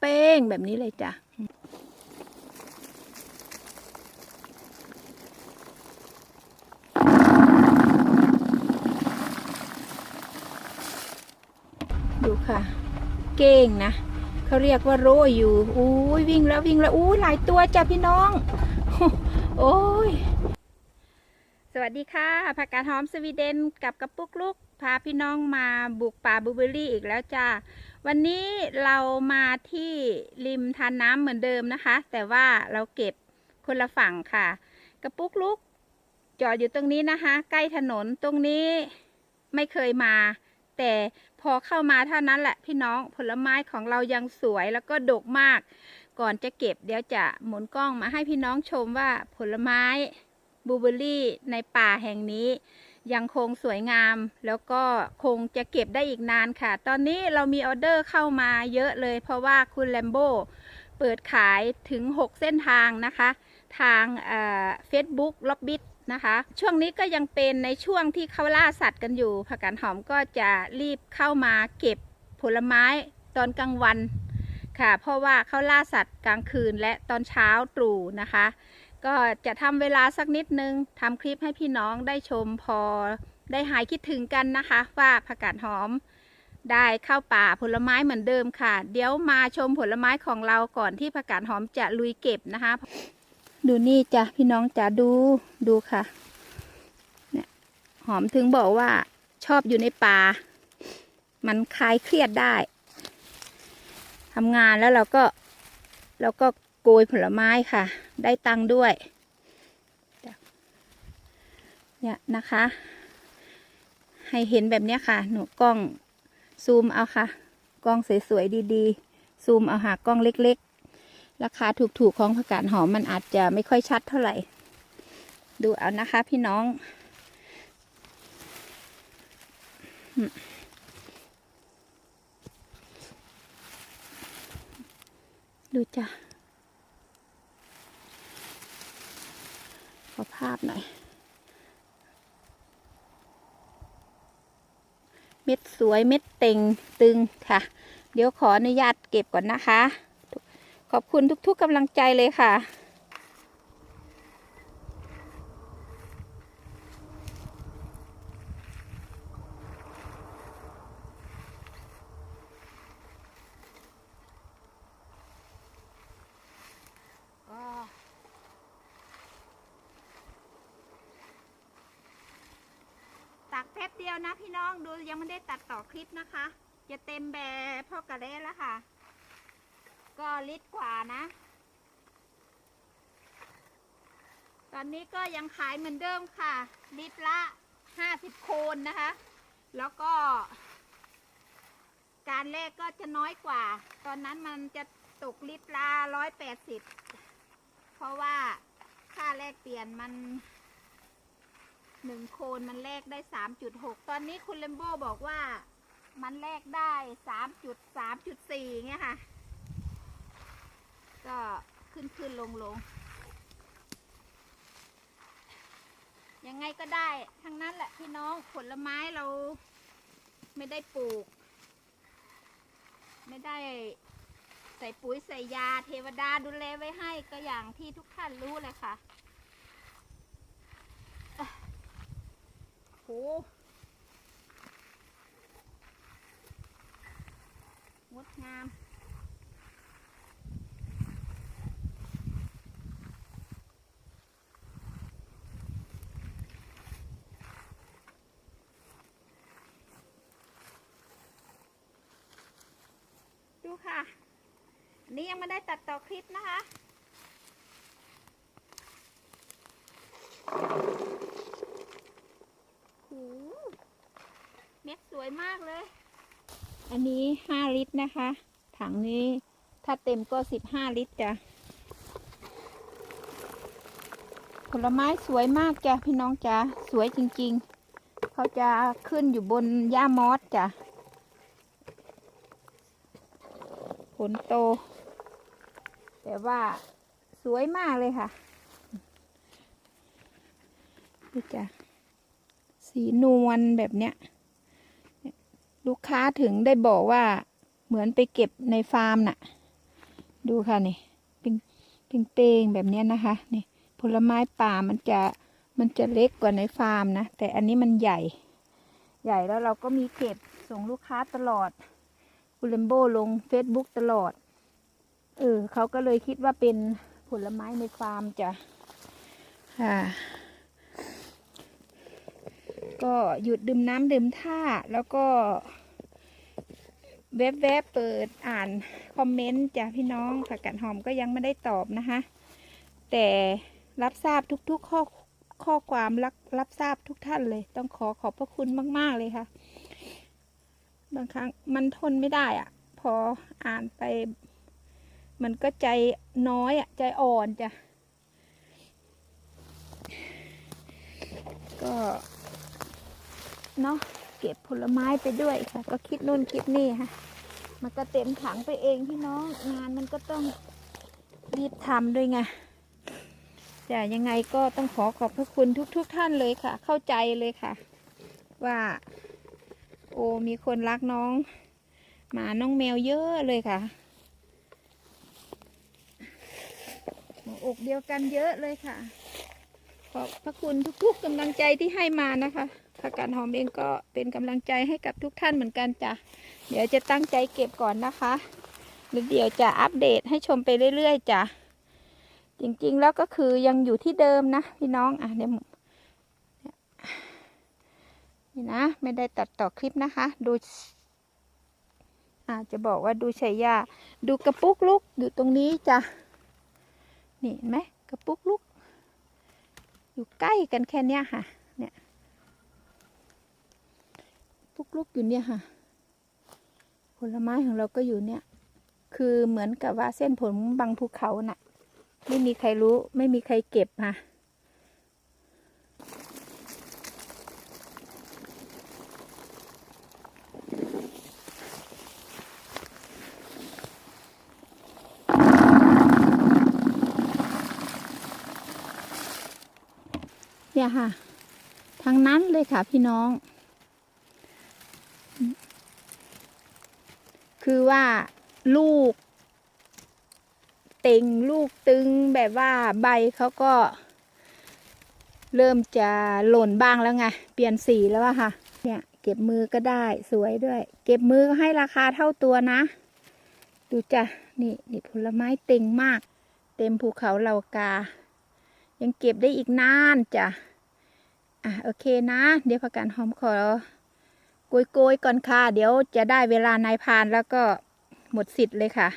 เป้งแบบนี้เลยจ้ะดูค่ะ เก่งนะเขาเรียกว่าโรยอยู่อุ้ยวิ่งแล้ววิ่งแล้วอุ้ยหลายตัวจ้ะพี่น้อง โอ้ย สวัสดีค่ะผักกาดหอมสวีเดนกับกระปุกลูกพาพี่น้องมาบุกป่าบูเบอรี่อีกแล้วจ้า วันนี้เรามาที่ริมทานน้ำเหมือนเดิมนะคะ แต่ว่าเราเก็บคนละฝั่งค่ะ กระปุกลูกจอดอยู่ตรงนี้นะคะ ใกล้ถนนตรงนี้ไม่เคยมา แต่พอเข้ามาเท่านั้นแหละพี่น้องผลไม้ของเรายังสวยแล้วก็ดกมาก ก่อนจะเก็บเดี๋ยวจะหมุนกล้องมาให้พี่น้องชมว่าผลไม้บลูเบอรี่ในป่าแห่งนี้ ยังคงสวยงาม แล้วก็คงจะเก็บได้อีกนานค่ะ ตอนนี้เรามีออเดอร์เข้ามาเยอะเลย เพราะว่าคุณแลมโบเปิดขายถึง 6 เส้นทางนะคะ ทางเฟซบุ๊กล็อบบิทนะคะ ช่วงนี้ก็ยังเป็นในช่วงที่เขาล่าสัตว์กันอยู่ ผักกาดหอมก็จะรีบเข้ามาเก็บผลไม้ตอนกลางวันค่ะ เพราะว่าเขาล่าสัตว์กลางคืนและตอนเช้าตรู่นะคะ ก็จะทำเวลาสักนิดนึงทำคลิปให้พี่น้องได้ชมพอได้หายคิดถึงกันนะคะ ว่าผักกาดหอม ได้เข้าป่าผลไม้เหมือนเดิมค่ะ เดี๋ยวมาชมผลไม้ของเราก่อนที่ผักกาดหอมจะลุยเก็บนะคะ ดูนี่จ้ะพี่น้องจ๋าดูดูค่ะเนี่ยหอมถึงบอกว่าชอบอยู่ในป่า มันคลายเครียดได้ทำงานแล้วเราก็เราก็โกยผลไม้ค่ะ ได้ตังค์ด้วย เนี่ยนะคะ ให้เห็นแบบนี้ค่ะ หนูกล้องซูมเอาค่ะ กล้องสวยๆดีๆ ซูมเอาหากล้องเล็กๆ ราคาถูกๆของผักกาดหอมมันอาจจะไม่ค่อยชัดเท่าไหร่ ดูเอานะคะพี่น้องดูจ้ะ ขอภาพหน่อย เม็ดสวยเม็ดเต็งตึงค่ะ เดี๋ยวขออนุญาตเก็บก่อนนะคะ ขอบคุณทุกๆกำลังใจเลยค่ะ ตักแป๊บเดียวนะพี่น้องดูยังไม่ได้ตัดต่อคลิปนะคะ จะเต็มแบบพ่อกระเด้แล้วค่ะ ก็ลิตรกว่านะ ตอนนี้ก็ยังขายเหมือนเดิมค่ะ ลิตรละห้าสิบโคนนะคะ แล้วก็ การแรกก็จะน้อยกว่า ตอนนั้นมันจะตกลิตรละร้อยแปดสิบเพราะว่าค่าแลกเปลี่ยนมัน หนึ่งโคนมันแลกได้สามจุดหกตอนนี้คุณเลมโบบอกว่ามันแลกได้สามจุดสามจุดสี่เงี้ยค่ะ ก็ขึ้นขึ้นลงลงยังไงก็ได้ทั้งนั้นแหละพี่น้องผลไม้เราไม่ได้ปลูก ไม่ได้ใส่ปุ๋ยใส่ยาเทวดาดูแลไว้ให้ก็อย่างที่ทุกท่านรู้เลยค่ะ โหงดงามดูค่ะ นี่ยังไม่ได้ตัดต่อคลิปนะคะ โหเม็ดส วยมากเลย อันนี้ห้าลิตรนะคะ ถังนี้ถ้าเต็มก็สิบห้าลิตรจ้ะ ผลไม้สวยมากจ้ะพี่น้องจ้ะสวยจริงๆ เขาจะขึ้นอยู่บนหญ้ามอสจ้ะ ผลโต แต่ว่าสวยมากเลยค่ะดูจ้ะสีนวลแบบเนี้ย ลูกค้าถึงได้บอกว่าเหมือนไปเก็บในฟาร์มน่ะ ดูค่ะนี่เป็นเป็นเป้งแบบนี้นะคะนี่ผลไม้ป่ามันจะมันจะเล็กกว่าในฟาร์มนะ แต่อันนี้มันใหญ่ ใหญ่แล้วเราก็มีเก็บส่งลูกค้าตลอดคุณเลมโบลง Facebook ตลอด เออเขาก็เลยคิดว่าเป็นผลไม้ในฟาร์มจ้ะค่ะก็หยุดดื่มน้ำดื่มท่าแล้วก็ แวบๆเปิดอ่านคอมเมนต์จากพี่น้องผักกัดหอมก็ยังไม่ได้ตอบนะคะ แต่รับทราบทุกๆข้อข้อความรับรับทราบทุกท่านเลย ต้องขอขอบพระคุณมาก ๆ เลยค่ะ บางครั้งมันทนไม่ได้อะ่ะ พออ่านไป มันก็ใจน้อยอะ่ะ ใจอ่อนจ้ะ ก็ เนาะ เก็บผลไม้ไปด้วยค่ะ ก็คิดนู่นคิดนี่ค่ะ มันก็เต็มถังไปเองพี่น้องงานมันก็ต้องรีบทำด้วยไงแต่ยังไงก็ต้องขอขอบพระคุณทุกๆทท่านเลยค่ะ เข้าใจเลยค่ะ ว่า โอ้มีคนรักน้องหมาน้องแมวเยอะเลยค่ะหอกเดียวกันเยอะเลยค่ะ ขอบพระคุณทุกๆกำลังใจที่ให้มานะคะ ผักกาดหอมเองก็เป็นกำลังใจให้กับทุกท่านเหมือนกันจ้ะ เดี๋ยวจะตั้งใจเก็บก่อนนะคะแล้วเดี๋ยวจะอัปเดตให้ชมไปเรื่อยๆจ้ะ จริงๆแล้วก็คือยังอยู่ที่เดิมนะพี่น้อง อะเดี๋ยวนี่นะ ไม่ได้ตัดต่อคลิปนะคะ ดูอาจจะบอกว่าดูชัยยาดูกระปุกลุกอยู่ตรงนี้จ้ะ นี่เห็นไหมกระปุกลุกอยู่ใกล้กันแค่เนี้ยค่ะ ฟุกลุกอยู่เนี่ยค่ะ ผลไม้ของเราก็อยู่เนี่ย คือเหมือนกับว่าเส้นผมบางภูเขาน่ะ ไม่มีใครรู้ ไม่มีใครเก็บค่ะเนี่ยค่ะทางนั้นเลยค่ะพี่น้อง คือว่าลูก เต็งลูกตึงแบบว่าใบเขาก็ เริ่มจะหล่นบ้างแล้วไง เปลี่ยนสีแล้วอะค่ะ เนี่ยเก็บมือก็ได้สวยด้วย เก็บมือก็ให้ราคาเท่าตัวนะ ดูจ้ะนี่นี่ผลไม้เต็งมาก เต็มภูเขาเหล่ากา ยังเก็บได้อีกนานจ้ะอะโอเคนะ เดี๋ยวผักกาดหอมขอ โกยโกยๆก่อนค่ะ เดี๋ยวจะได้เวลานายพานแล้วก็หมดสิทธิ์เลยค่ะ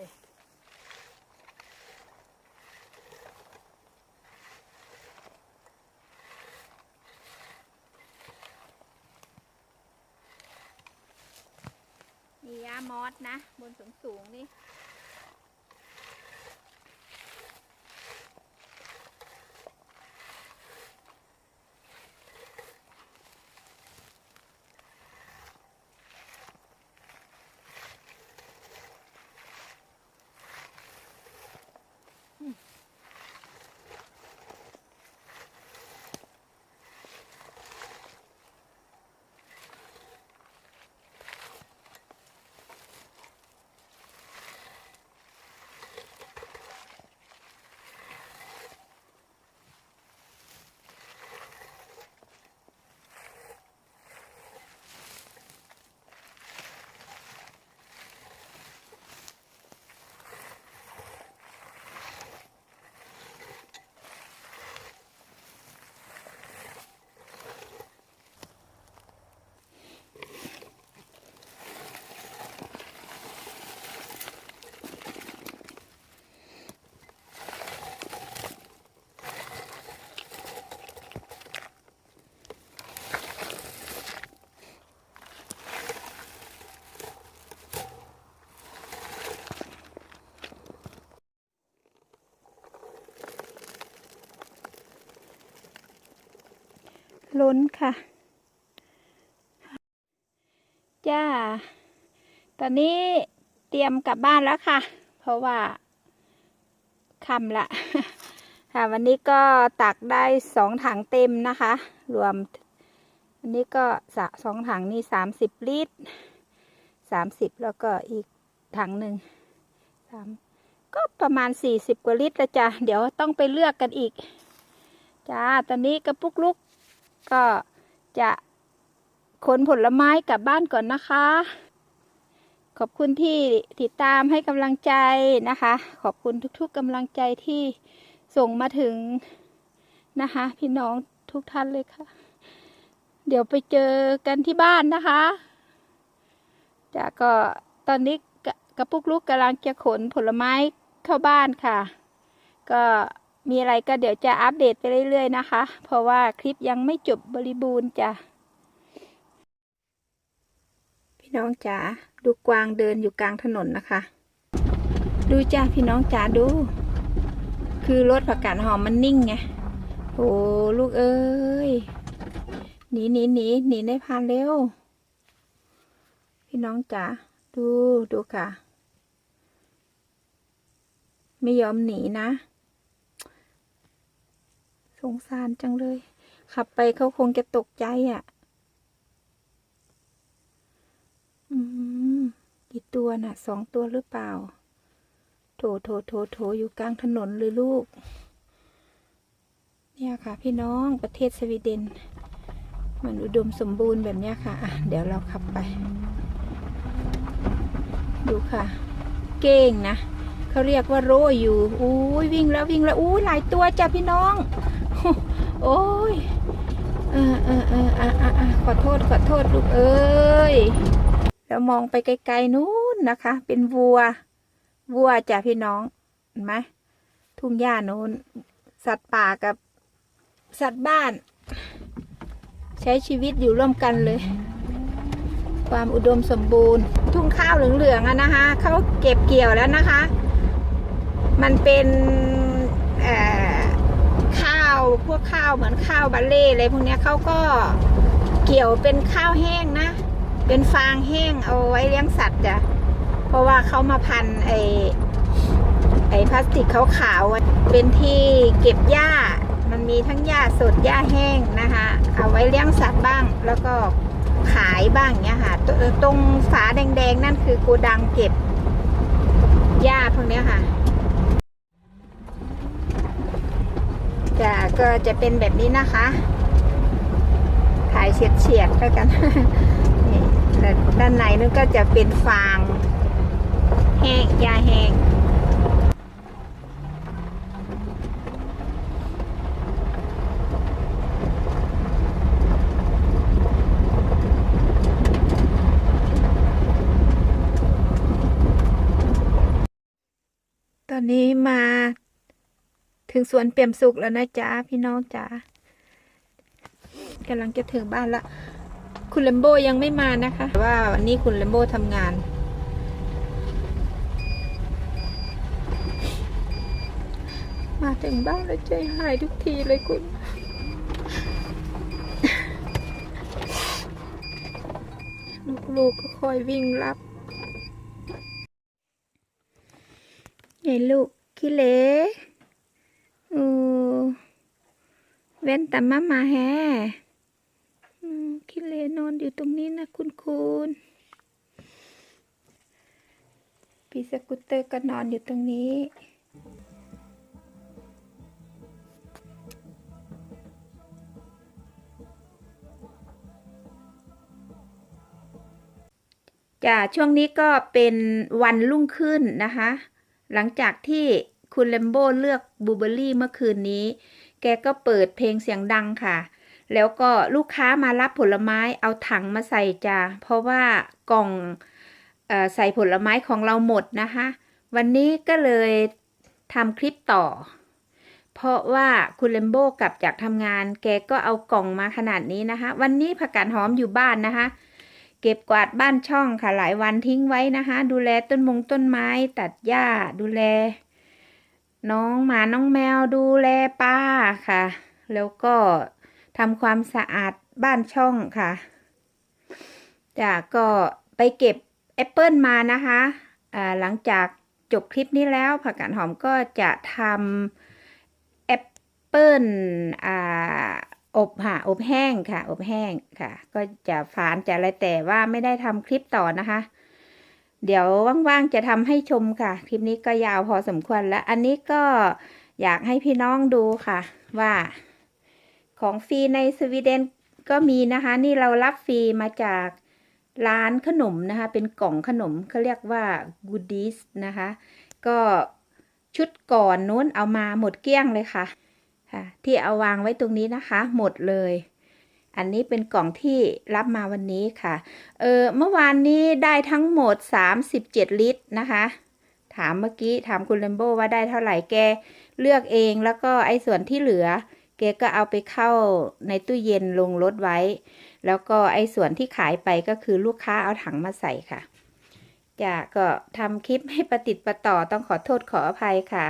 ยมียามอสนะ บนสูงสูงๆนี่ ล้นค่ะจ้า ตอนนี้เตรียมกลับบ้านแล้วค่ะ เพราะว่าค่ำละค่ะ วันนี้ก็ตักได้สองถังเต็มนะคะ รวมอันนี้ก็สะสองถังนี่สามสิบลิตรสามสิบแล้วก็อีกถังหนึ่งสามก็ประมาณสี่สิบกว่าลิตรละจ้ะ เดี๋ยวต้องไปเลือกกันอีก จ้า ตอนนี้กระปุกลุก ก็จะขนผลไม้กลับบ้านก่อนนะคะ ขอบคุณที่ติดตามให้กำลังใจนะคะ ขอบคุณทุกๆกำลังใจที่ส่งมาถึงนะคะ พี่น้องทุกท่านเลยค่ะ เดี๋ยวไปเจอกันที่บ้านนะคะจะก็ตอนนี้กระปุกลูกกำลังจะขนผลไม้เข้าบ้านค่ะ ก็ มีอะไรก็เดี๋ยวจะอัปเดตไปเรื่อย ๆ นะคะ เพราะว่าคลิปยังไม่จบบริบูรณ์จ้ะ พี่น้องจ๋าดูกวางเดินอยู่กลางถนนนะคะ ดูจ้าพี่น้องจ๋าดู คือรถผักกาดหอมมันนิ่งไงโอ้ลูกเอ้ยหนีหนีหนีหนีในพานเร็ว พี่น้องจ๋าดูดูค่ะ ไม่ยอมหนีนะ สงสารจังเลย ขับไปเขาคงจะตกใจอะ อืมกี่ตัวน่ะ สองตัวหรือเปล่า โถโถโถโถอยู่กลางถนนเลยลูก เนี่ยค่ะ พี่น้องประเทศสวีเดน มันอุดมสมบูรณ์แบบเนี้ยค่ะะเดี๋ยวเราขับไป ดูค่ะ เก่งนะเขาเรียกว่าโรอยู่ อุ้ยวิ่งแล้ววิ่งแล้ว อุ้ยหลายตัวจ้ะพี่น้อง โอ้ยเออเออเอออะอะอะขอโทษขอโทษลูกเอ้ยแล้วมองไปไกลๆนู้นนะคะ เป็นวัว วัวจ้ะพี่น้องเห็นไหมทุ่งหญ้านู้น สัตว์ป่ากับสัตว์บ้าน ใช้ชีวิตอยู่ร่วมกันเลย ความอุดมสมบูรณ์ ทุ่งข้าวเหลืองๆอะนะคะเขาเก็บเกี่ยวแล้วนะคะ มันเป็นเอ่อ พวกข้าวเหมือนข้าวบาเล่อะไรพวกนี้เขาก็เกี่ยวเป็นข้าวแห้งนะ เป็นฟางแห้งเอาไว้เลี้ยงสัตว์จ้ะเพราะว่าเขามาพันไอไอพลาสติกขาวๆเป็นที่เก็บหญ้า มันมีทั้งหญ้าสดหญ้าแห้งนะคะ เอาไว้เลี้ยงสัตว์บ้าง แล้วก็ขายบ้างเนี้ยค่ะตตรงฝาแดงๆ นั่นคือโกดังเก็บหญ้าพวกนี้ค่ะ จะก็จะเป็นแบบนี้นะคะ ถ่ายเฉียดๆแล้วกันนี่ด้านในนั่นก็จะเป็นฟางแห้งยาแห้งตอนนี้มา ถึงสวนเปี่ยมสุขแล้วนะจ๊ะพี่น้องจ๋ากำลังจะถึงบ้านละ คุณเลมโบยังไม่มานะคะ ว่าวันนี้คุณเลมโบทำงาน มาถึงบ้านแล้วใจหายทุกทีเลยคุณลูกๆก็คอยวิ่งรับไงลูกขี้เล อือเว้นแต่มามาแฮอืมขี้เลนอนอยู่ตรงนี้นะคุณคุณพี่สกูตเตอร์ก็นอนอยู่ตรงนี้จ้ะช่วงนี้ก็เป็นวันรุ่งขึ้นนะคะ หลังจากที่ คุณเลมโบเลือกบูเบอรี่เมื่อคืนนี้ แกก็เปิดเพลงเสียงดังค่ะ แล้วก็ลูกค้ามารับผลไม้เอาถังมาใส่จ้ะเพราะว่ากล่องอใส่ผลไม้ของเราหมดนะคะ วันนี้ก็เลยทำคลิปต่อ เพราะว่าคุณเลมโบกลับจากทำงาน แกก็เอากล่องมาขนาดนี้นะคะ วันนี้ผักกาดหอมอยู่บ้านนะคะเก็บกวาดบ้านช่องค่ะหลายวันทิ้งไว้นะคะ ดูแลต้นมงต้นไม้ ตัดหญ้าดูแล น้องหมาน้องแมวดูแลป้าค่ะ แล้วก็ทำความสะอาดบ้านช่องค่ะจ้ะก็ไปเก็บแอปเปิลมานะคะอ่าหลังจากจบคลิปนี้แล้วผักกาดหอมก็จะทำแอปเปิลอ่าอบค่ะอบแห้งค่ะ อบแห้งค่ะ ก็จะฝานจะอะไรแต่ว่าไม่ได้ทำคลิปต่อนะคะ เดี๋ยวว่างๆจะทำให้ชมค่ะ คลิปนี้ก็ยาวพอสมควรแล้วอันนี้ก็อยากให้พี่น้องดูค่ะ ว่าของฟรีในสวีเดนก็มีนะคะ นี่เรารับฟรีมาจากร้านขนมนะคะ เป็นกล่องขนมเขาเรียกว่า goodies นะคะ ก็ชุดก่อนนู้นเอามาหมดเกลี้ยงเลยค่ะค่ะ ที่เอาวางไว้ตรงนี้นะคะ หมดเลย อันนี้เป็นกล่องที่รับมาวันนี้ค่ะ เออเมื่อวานนี้ได้ทั้งหมด 37 ลิตรนะคะ ถามเมื่อกี้ถามคุณเลมโบว่าได้เท่าไหร่แก เลือกเองแล้วก็ไอ้ส่วนที่เหลือ แกก็เอาไปเข้าในตู้เย็นลงรถไว้ แล้วก็ไอ้ส่วนที่ขายไปก็คือลูกค้าเอาถังมาใส่ค่ะจะก็ทำคลิปให้ประติดประต่อต้องขอโทษขออภัยค่ะ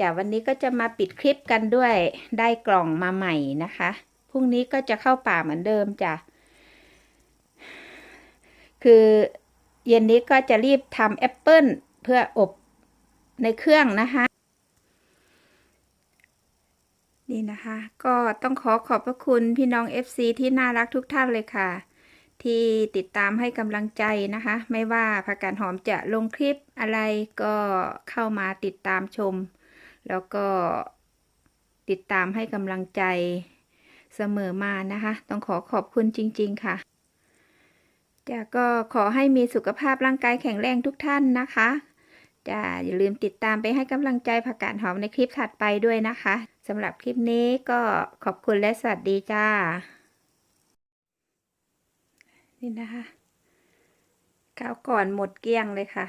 จากวันนี้ก็จะมาปิดคลิปกันด้วยได้กล่องมาใหม่นะคะ พรุ่งนี้ก็จะเข้าป่าเหมือนเดิมจ้ะ คือเย็นนี้ก็จะรีบทำแอปเปิลเพื่ออบในเครื่องนะคะ นี่นะคะ ก็ต้องขอขอบพระคุณพี่น้อง FC ที่น่ารักทุกท่านเลยค่ะ ที่ติดตามให้กำลังใจนะคะ ไม่ว่าผักกาดหอมจะลงคลิปอะไรก็เข้ามาติดตามชม แล้วก็ติดตามให้กำลังใจ เสมอมานะคะ ต้องขอขอบคุณจริง ๆ ค่ะจะก็ขอให้มีสุขภาพร่างกายแข็งแรงทุกท่านนะคะจะอย่าลืมติดตามไปให้กำลังใจผักกาดหอมในคลิปถัดไปด้วยนะคะสำหรับคลิปนี้ก็ขอบคุณและสวัสดีจ้า นี่นะคะข้าวก่อนหมดเกลี้ยงเลยค่ะ